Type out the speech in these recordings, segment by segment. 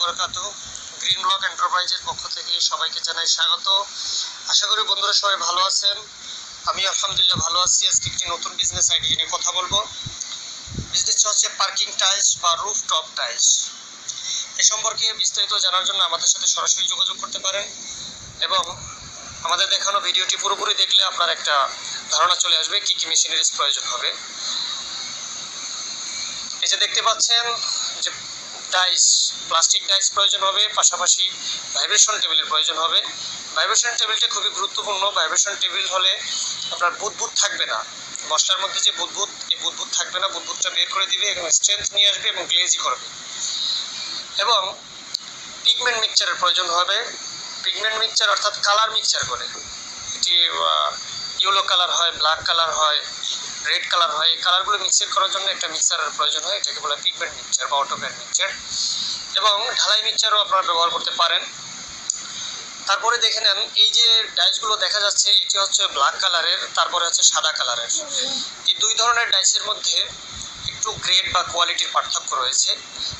বরকাত green block এন্টারপ্রাইজের পক্ষ থেকে সবাইকে জানাই স্বাগত। আশা করি বন্ধুরা সবাই ভালো আছেন। আমি আলহামদুলিল্লাহ ভালো আছি। আজকে একটি নতুন বিজনেস আইডিয়া নিয়ে কথা বলব। বিজনেসটা হচ্ছে পার্কিং টাইলস বা রুফ টপ টাইলস এ সম্পর্কে বিস্তারিত জানার জন্য আমাদের সাথে সরাসরি যোগাযোগ করতে পারেন এবং আমাদের দেখানো ভিডিওটি পুরোপুরি দেখলে আপনার একটা ধারণা চলে আসবে কি কি মেশিনারিজ প্রয়োজন হবে। এই যে দেখতে পাচ্ছেন যে ডাইস প্লাস্টিক ডাইস প্রয়োজন হবে, পাশাপাশি ভাইব্রেশন টেবিলের প্রয়োজন হবে। ভাইব্রেশন টেবিলটা খুবই গুরুত্বপূর্ণ। ভাইব্রেশন টেবিল হলে আপনার বুদবুদ থাকবে না। মশলার মধ্যে যে বুদবুদ, এই বুদবুদ থাকবে না। বুদবুদটা বের করে দিবে এবং স্ট্রেংথ নিয়ে আসবে এবং গ্লেজি করবে। এবং পিগমেন্ট মিক্সচারের প্রয়োজন হবে। পিগমেন্ট মিক্সচার অর্থাৎ কালার মিক্সচার করে এটি ইয়েলো কালার হয় ব্ল্যাক কালার হয়। রেড কালার হয়, এই কালারগুলো মিক্সচার করার জন্য একটা মিক্সারের প্রয়োজন হয়, এটাকে বলে পিগমেন্ট মিক্সচার বা অটোপেন মিক্সচার এবং ঢালাই মিক্সারও আপনারা ব্যবহার করতে পারেন। তারপরে দেখে নেন, এই যে ডাইসগুলো দেখা যাচ্ছে, এটি হচ্ছে ব্ল্যাক কালারের তারপরে হচ্ছে সাদা কালারের এই দুই ধরনের ডাইসের মধ্যে একটু গ্রেড বা কোয়ালিটির পার্থক্য রয়েছে।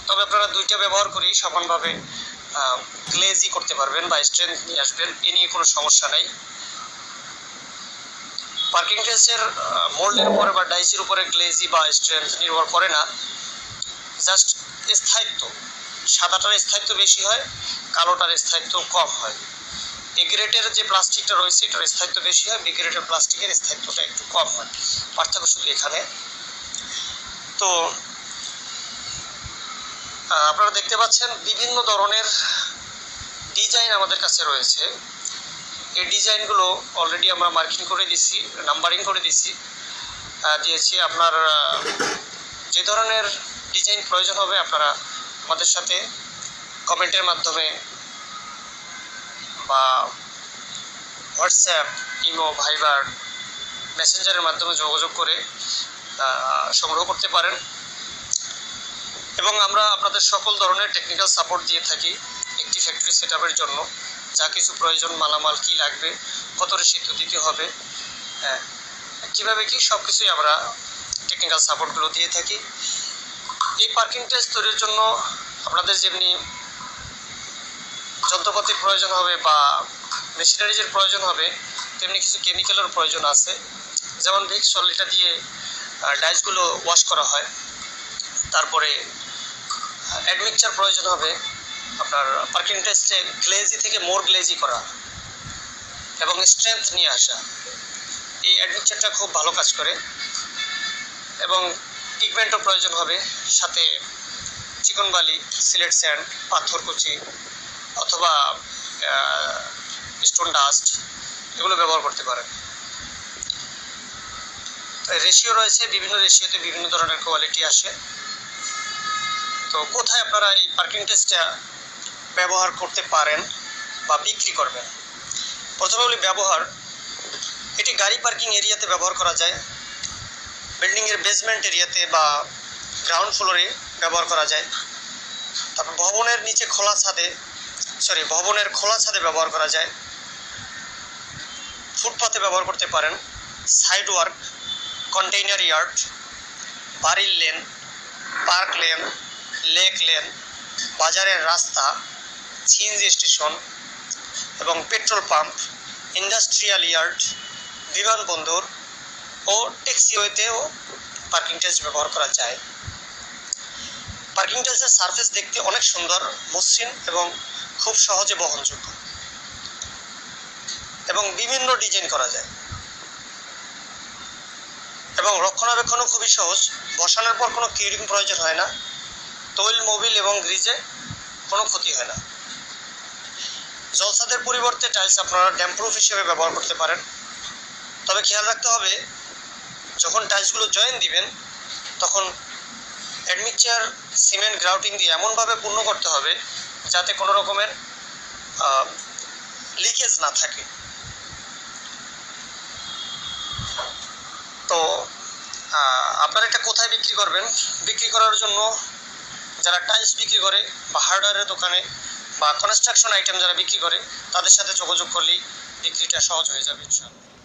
তবে আপনারা দুইটা ব্যবহার করেই সমানভাবে গ্লেজি করতে পারবেন বা স্ট্রেংথ নিয়ে আসবেন, এ নিয়ে কোনো সমস্যা নেই। পার্কিং টেস্টের মোল্ডের উপরে বা ডাইসের উপরে গ্লেজি বা স্ট্রেংথ নির্ভর করে না। জাস্ট স্থায়িত্ব। সাদাটার স্থায়িত্ব বেশি হয়, কালোটার স্থায়িত্ব কম হয়। এ গ্রেডের যে প্লাস্টিকটা রয়েছে, এটার স্থায়িত্ব বেশি হয় বি গ্রেডের প্লাস্টিকের স্থায়িত্বটা একটু কম হয়। পার্থক্য শুধু এখানে। তো আপনারা দেখতে পাচ্ছেন বিভিন্ন ধরনের ডিজাইন আমাদের কাছে রয়েছে। এই ডিজাইনগুলো অলরেডি আমরা মার্কিং করে দিছি নাম্বারিং করে দিছি। দিয়েছি আপনার যে ধরনের ডিজাইন প্রয়োজন হবে আপনারা আমাদের সাথে কমেন্টের মাধ্যমে বা হোয়াটসঅ্যাপ ইমো ভাইবার মেসেঞ্জারের মাধ্যমে যোগাযোগ করে সংগ্রহ করতে পারেন। এবং আমরা আপনাদের সকল ধরনের টেকনিক্যাল সাপোর্ট দিয়ে থাকি একটি ফ্যাক্টরি সেট জন্য। যা কিছু প্রয়োজন, মালামাল কি লাগবে কত রেসিপ্ট দিতে হবে হ্যাঁ কীভাবে কি সব কিছুই আমরা টেকনিক্যাল সাপোর্টগুলো দিয়ে থাকি। এই পার্কিং টেস্ট তৈরির জন্য আপনাদের যেমনি যন্ত্রপাতির প্রয়োজন হবে বা মেশিনারিজের প্রয়োজন হবে, তেমনি কিছু কেমিক্যালের প্রয়োজন আছে। যেমন ভিক্স সলিটা দিয়ে ডাইসগুলো ওয়াশ করা হয়। তারপরে অ্যাডমিকচার প্রয়োজন হবে। আপনার পার্কিং টেস্টে গ্লেজি থেকে মোর গ্লেজি করা এবং স্ট্রেংথ নিয়ে আসা। এই অ্যাডমিকচারটা খুব ভালো কাজ করে এবং পিগমেন্টও প্রয়োজন হবে, সাথে চিকন বালি, সিলেট স্যান্ড পাথর কুচি অথবা স্টোন ডাস্ট এগুলো ব্যবহার করতে পারেন। রেশিও রয়েছে, বিভিন্ন রেশিওতে বিভিন্ন ধরনের কোয়ালিটি আসে। তো কোথায় আপনারা এই পার্কিং টেস্টটা ব্যবহার করতে পারেন বা বিক্রি করবেন? প্রথমে বলি ব্যবহার। এটি গাড়ি পার্কিং এরিয়াতে ব্যবহার করা যায়। বিল্ডিংয়ের বেসমেন্ট এরিয়াতে বা গ্রাউন্ড ফ্লোরে ব্যবহার করা যায়। তারপর ভবনের নিচে খোলা ছাদে সরি ভবনের খোলা ছাদে ব্যবহার করা যায়। ফুটপাতে ব্যবহার করতে পারেন। সাইড ওয়ার্ক কন্টেইনার ইয়ার্ড বাড়ির lane park lane lake lane বাজারের রাস্তা সিএনজি স্টেশন এবং পেট্রোল পাম্প, ইন্ডাস্ট্রিয়াল ইয়ার্ড, বিমানবন্দর ও ট্যাক্সিওয়েতেও পার্কিং টেস্ট ব্যবহার করা যায়। পার্কিং টেস্টের সার্ফেস দেখতে অনেক সুন্দর, মসৃণ এবং খুব সহজে বহনযোগ্য এবং বিভিন্ন ডিজাইন করা যায়। এবং রক্ষণাবেক্ষণও খুবই সহজ, বসানোর পর কোনো কিউরিং প্রয়োজন হয় না। তৈল, মোবিল এবং গ্রিজে কোনো ক্ষতি হয় না। জলসাদের পরিবর্তে টাইলস আপনারা ড্যাম্প্রুফ হিসেবে ব্যবহার করতে পারেন। তবে খেয়াল রাখতে হবে, যখন টাইলসগুলো জয়েন দিবেন, তখন অ্যাডমিকচার সিমেন্ট, গ্রাউটিং দিয়ে এমনভাবে পূর্ণ করতে হবে, যাতে কোনো রকমের লিকেজ না থাকে। তো আপনারা এটা কোথায় বিক্রি করবেন? বিক্রি করার জন্য যারা টাইলস বিক্রি করে বা হার্ডওয়্যারের দোকানে বা কনস্ট্রাকশন আইটেম যারা বিক্রি করে, তাদের সাথে যোগাযোগ করলেই বিক্রিটা সহজ হয়ে যাবে, ইনশাআল্লাহ।